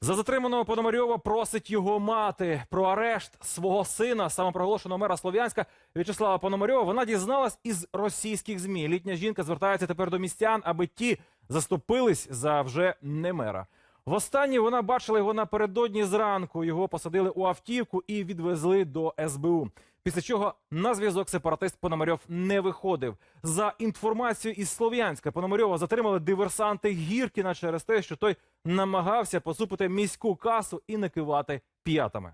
За затриманого Пономарьова просить його мати про арешт свого сина, самопроголошеного мера Слов'янська В'ячеслава Пономарьова. Вона дізналась із російських змі. Літня жінка звертається тепер до містян, аби ті заступились за вже не мера. Востаннє вона бачила його напередодні зранку. Його посадили у автівку і відвезли до СБУ. Після чого на зв'язок сепаратист Пономарьов не виходив. За інформацією із Слов'янська Пономарьова затримали диверсанти Гіркіна через те, що той намагався посупити міську касу і накивати п'ятами.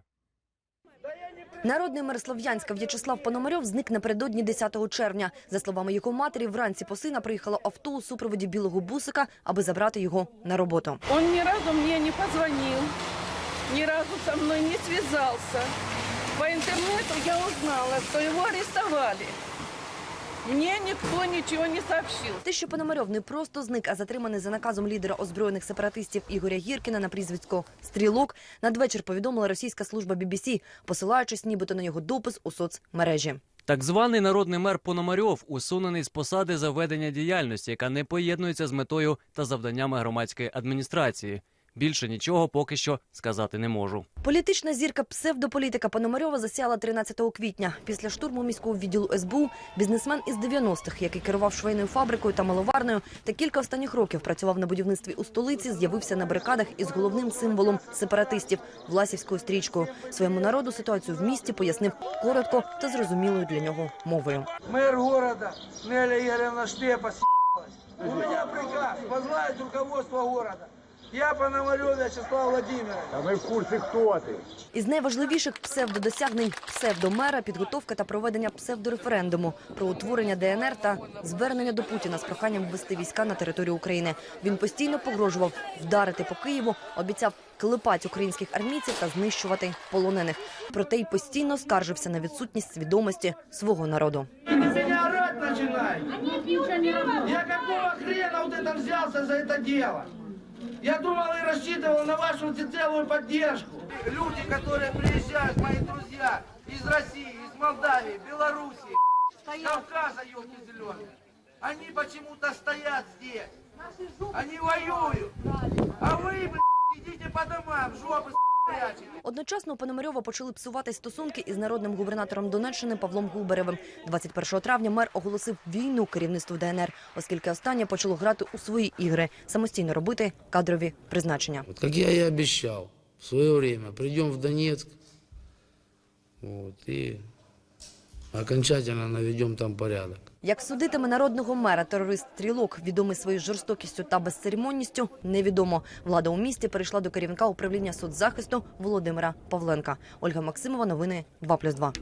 Народний мер Слов'янська В'ячеслав Пономарьов зник напередодні 10 червня. За словами його матері, вранці по сина приїхало авто у супроводі білого бусика, аби забрати його на роботу. Он ни разу мне не позвонил, ни разу со мной не связался. По интернету я узнала, что его арестовали. Мне никто ничего не сообщил. Те, що Пономарьов не просто зник, а затриманий за наказом лідера озброєних сепаратистів Ігоря Гіркіна на прізвисько Стрілок, надвечір повідомила російська служба BBC, посилаючись нібито на його допис у соцмережі. Так званий народний мер Пономарьов усунений з посади за ведення діяльності, яка не поєднується з метою та завданнями громадської адміністрації. Більше нічого поки що сказати не можу. Політична зірка псевдополітика Пономарьова засяла 13 квітня. Після штурму міського відділу СБУ бізнесмен із 90-х, який керував швейною фабрикою та маловарною, та кілька останніх років працював на будівництві у столиці, з'явився на барикадах із головним символом сепаратистів власівською стрічкою. Своєму народу ситуацію в місті пояснив коротко та зрозумілою для нього мовою. Мэр города Неля Игоревна Штепа с***лась. У меня приказ возглавить руководство города. Я Пономарев Вячеслав Владимирович. А ми в курсі, хто ти. Із найважливіших псевдодосягнень псевдомера підготовка та проведення псевдореферендуму про утворення ДНР та звернення до Путіна з проханням ввести війська на територію України. Він постійно погрожував вдарити по Києву, обіцяв клепати українських армійців та знищувати полонених. Проте й постійно скаржився на відсутність свідомості свого народу. Ты на меня орать начинаешь. Я какого хрена вот это взялся за это дело? Я думал и рассчитывал на вашу всецелую поддержку. Люди, которые приезжают, мои друзья, из России, из Молдавии, Белоруссии, Кавказа, елки зеленые, они почему-то стоят здесь. Они воюют. А вы, блядь, идите по домам, жопы. Одночасно у Пономарьова почали псувати стосунки із народним губернатором Донеччини Павлом Губаревим. 21 травня мер оголосив війну керівництву ДНР, оскільки останнє почало грати у свої ігри, самостійно робити кадрові призначення. От, як я і обіцяв в своє время прийдемо в Донецьк. От, и окончательно наведемо там порядок. Як судитиме народного мера терорист Стрілок, відомий своєю жорстокістю та безцеремонністю, невідомо. Влада у місті перейшла до керівника управління соцзахисту Володимира Павленка. Ольга Максимова, новини 2+,2.